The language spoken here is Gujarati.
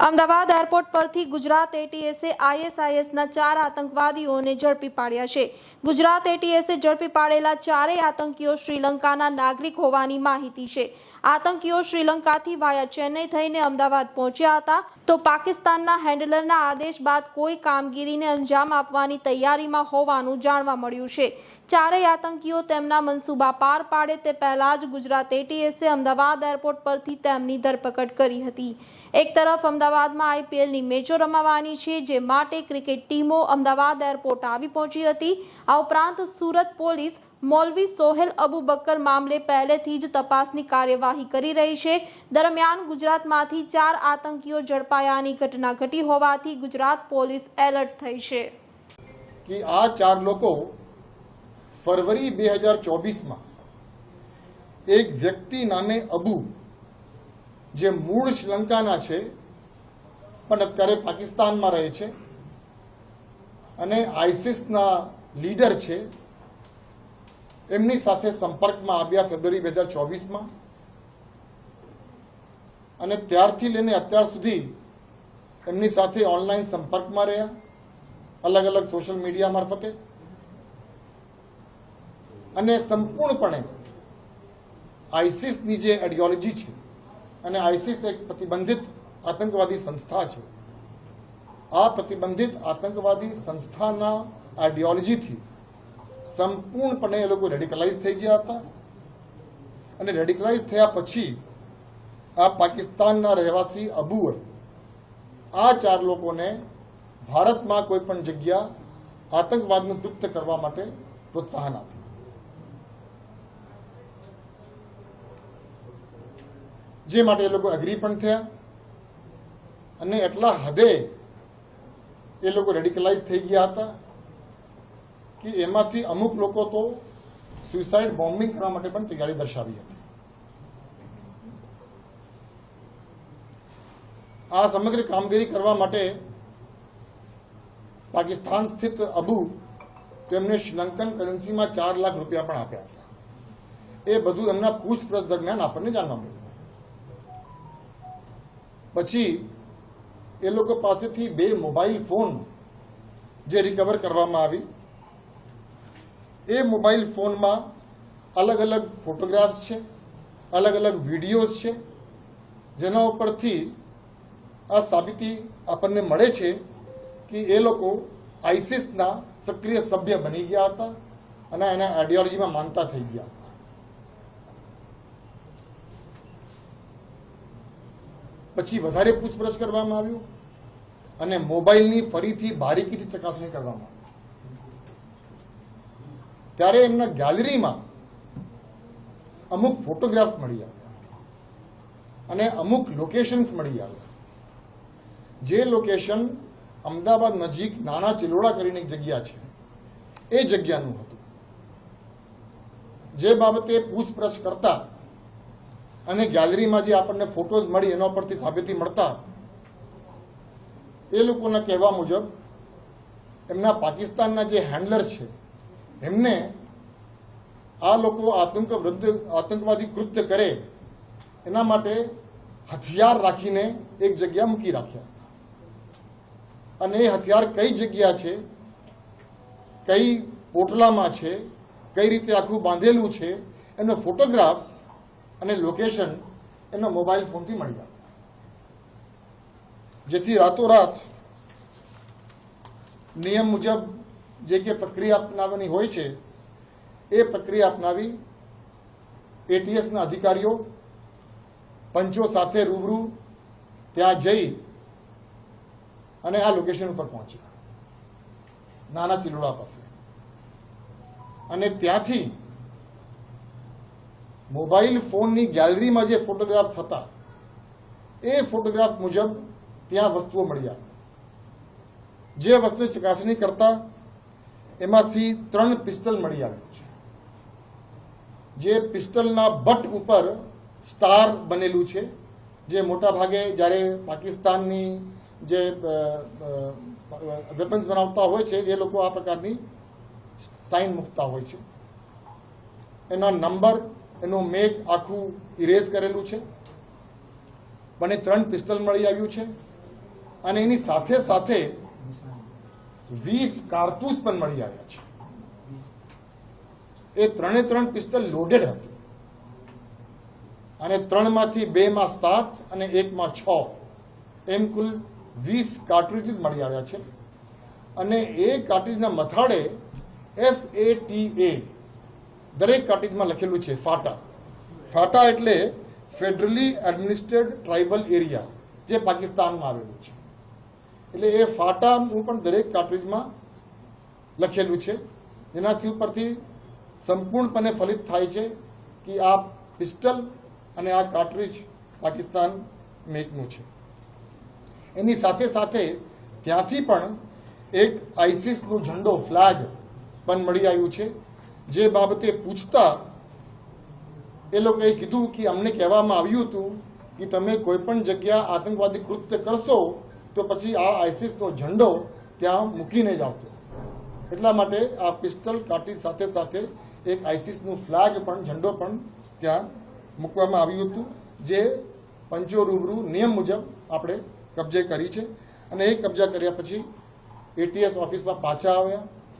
અમદાવાદ એરપોર્ટ પરથી ગુજરાત એટીએસે આઈએસઆઈએસના ચાર આતંકવાદીઓને ઝડપી પાડ્યા છે. ગુજરાત એટીએસે ઝડપી પાડેલા ચારેય આતંકીઓ શ્રીલંકાના નાગરિક હોવાની માહિતી છે. આતંકીઓ શ્રીલંકાથી વાયા ચેન્નઈ થઈને અમદાવાદ પહોંચ્યા હતા. તો પાકિસ્તાનના હેન્ડલરના આદેશ બાદ કોઈ કામગીરીને અંજામ આપવાની તૈયારીમાં હોવાનું જાણવા મળ્યું છે. ચારેય આતંકીઓ તેમના મનસૂબા પાર પાડે તે પહેલા જ ગુજરાત એટીએસે અમદાવાદ એરપોર્ટ પરથી તેમની ધરપકડ કરી હતી. એક તરફ અમદાવાદમાં આઈપીએલની મેચો રમાવાની છે, જે માટે ક્રિકેટ ટીમો અમદાવાદ એરપોર્ટ આવી પહોંચી હતી. આ ઉપરાંત સુરત પોલીસ મૌલવી સોહેલ અબુ બકર મામલે પહેલેથી જ તપાસની કાર્યવાહી કરી રહી છે. દરમિયાન ગુજરાતમાંથી ચાર આતંકીઓ ઝડપાયાની ઘટના ઘટી હોવાથી ગુજરાત પોલીસ એલર્ટ થઈ છે. કે આ ચાર લોકો ફરવરી બે હજાર ચોવીસમાં એક વ્યક્તિ નામે અબુ, જે મૂળ શ્રીલંકાના છે, પણ અત્યારે પાકિસ્તાનમાં રહે છે અને આઈસીસના લીડર છે એમની સાથે સંપર્કમાં આવ્યા ફેબ્રુઆરી બે હજાર ચોવીસમાં. અને ત્યારથી લઈને અત્યાર સુધી એમની સાથે ઓનલાઈન સંપર્કમાં રહ્યા. અલગ અલગ સોશિયલ મીડિયા મારફતે. અને સંપૂર્ણપણે આઈસીસની જે આઈડિયોલોજી છે અને આઈસીસ એક પ્રતિબંધિત આતંકવાદી સંસ્થા છે. આ પ્રતિબંધિત આતંકવાદી સંસ્થાના આઈડિયોલોજીથી સંપૂર્ણપણે એ લોકો રેડિકલાઇઝ થઈ ગયા હતા. અને રેડિકલાઇઝ થયા પછી આ પાકિસ્તાનના રહેવાસી અબુએ આ ચાર લોકોને ભારતમાં કોઈ પણ જગ્યા આતંકવાદનું કૃત્ય કરવા માટે પ્રોત્સાહન આપ્યું. જે માટે એ લોકો અગ્રી પણ થયા. અને એટલા હદે એ લોકો રેડિકલાઇઝ થઈ ગયા હતા. કે એમાંથી અમુક લોકો તો સુસાઇડ બોમ્બિંગ કરવા માટે પણ તૈયારી દર્શાવી હતી. આ સમગ્ર કામગીરી કરવા માટે પાકિસ્તાન સ્થિત અબુ તેમને શ્રીલંકન કરન્સીમાં ચાર લાખ રૂપિયા પણ આપ્યા હતા. એ બધું એમના પૂછપરછ દરમિયાન આપણને જાણવા મળ્યું. પછી એ લોકો પાસેથી બે મોબાઈલ ફોન જે રિકવર કરવામાં આવી એ મોબાઈલ ફોનમાં અલગ અલગ ફોટોગ્રાફ્સ છે, અલગ અલગ વિડીયોઝ છે, જેના ઉપરથી આ સાબિતી આપણને મળે છે કે એ લોકો આઈસીસના સક્રિય સભ્ય બની ગયા હતા અને એના આઈડિયોલોજીમાં માનતા થઈ ગયા હતા. પછી વધારે પૂછપરછ કરવામાં આવ્યું અને મોબાઈલની ફરીથી બારીકીથી ચકાસણી કરવામાં આવી. ત્યારે એમના ગેલેરીમાં અમુક ફોટોગ્રાફ્સ મળી આવ્યા અને અમુક લોકેશન્સ મળી આવ્યા. જે લોકેશન અમદાવાદ નજીક નાના ચિલોડા કરીને એક જગ્યા છે, એ જગ્યાનું હતું. જે બાબતે પૂછપરછ કરતા અને ગેલેરીમાં જે આપણને ફોટોઝ મળી એના પરથી સાબિતી મળતા, એ લોકોના કહેવા મુજબ એમના પાકિસ્તાનના જે હેન્ડલર છે એમને આ લોકો આતંક વિરુદ્ધ આતંકવાદી કૃત્ય કરે, એના માટે હથિયાર રાખીને એક જગ્યા મૂકી રાખ્યા. અને એ હથિયાર કઈ જગ્યા છે, કઈ પોટલામાં છે, કઈ રીતે આખું બાંધેલું છે, એનો ફોટોગ્રાફ્સ અને લોકેશન એના મોબાઈલ ફોનથી મળી જાય. જેથી રાતોરાત નિયમ મુજબ જે કે પ્રક્રિયા અપનાવવાની હોય છે, એ પ્રક્રિયા અપનાવી એટીએસના અધિકારીઓ પંચો સાથે રૂબરૂ ત્યાં જઈ અને આ લોકેશન ઉપર પહોંચ્યા. નાના ચિલોડા પાસે. અને ત્યાંથી મોબાઈલ ફોનની ગેલેરીમાં જે ફોટોગ્રાફ્સ હતા, એ ફોટોગ્રાફ મુજબ ત્યાં વસ્તુઓ મળી આવી. જે વસ્તુની ચકાસણી કરતા એમાંથી ત્રણ પિસ્ટલ મળી આવ્યું છે. જે પિસ્ટલના બટ ઉપર સ્ટાર બનેલું છે. જે મોટા ભાગે જ્યારે પાકિસ્તાનની જે વેપન્સ બનાવતા હોય છે, એ લોકો આ પ્રકારની સાઇન મૂકતા હોય છે. એના નંબર, એનું મેક આખું ઇરેઝ કરેલું છે. મને ત્રણ પિસ્તલ મળી આવ્યું છે. અને એની સાથે સાથે વીસ કારતૂસ પણ મળી આવ્યા છે. એ ત્રણે ત્રણ પિસ્ટલ લોડેડ હતું. અને ત્રણમાંથી બેમાં સાત અને એકમાં છ. એમ કુલ વીસ કાર્ટ્રીજીસ મળી આવ્યા છે. અને એ કાર્ટ્રીજના મથાળે એફ એ ટી એ દરેક કાર્ટ્રીજમાં લખેલું છે ફાટા. ફાટા એટલે ફેડરલી એડમિનિસ્ટ્રેડ ટ્રાઇબલ એરિયા જે પાકિસ્તાનમાં આવેલું છે. એટલે એ ફાટાનું પણ દરેક કાર્ટ્રીજમાં લખેલું છે. જેનાથી ઉપરથી સંપૂર્ણપણે ફલિત થાય છે કે આ પિસ્ટલ અને આ કાર્ટ્રીજ પાકિસ્તાન મેકનું છે. એની સાથે સાથે ત્યાંથી પણ એક આઈસિસનું ઝંડો ફ્લેગ પણ મળી આવ્યું છે. જે બાબતે પૂછતા એ લોકોએ કીધું કે અમને કહેવામાં આવ્યું હતું કે તમે કોઈ પણ જગ્યા આતંકવાદી કૃત્ય કરશો તો પછી આ આઈસીસનો ઝંડો ત્યાં મૂકીને જ આવતો. એટલા માટે આ પિસ્તલ કાટી સાથે સાથે એક આઈસીસનું ફ્લેગ પણ, ઝંડો પણ ત્યાં મૂકવામાં આવ્યું હતું, જે પંચો રૂબરૂ નિયમ મુજબ આપણે કબજે કરી છે. અને એ કબજા કર્યા પછી એટીએસ ઓફિસમાં પાછા આવ્યા.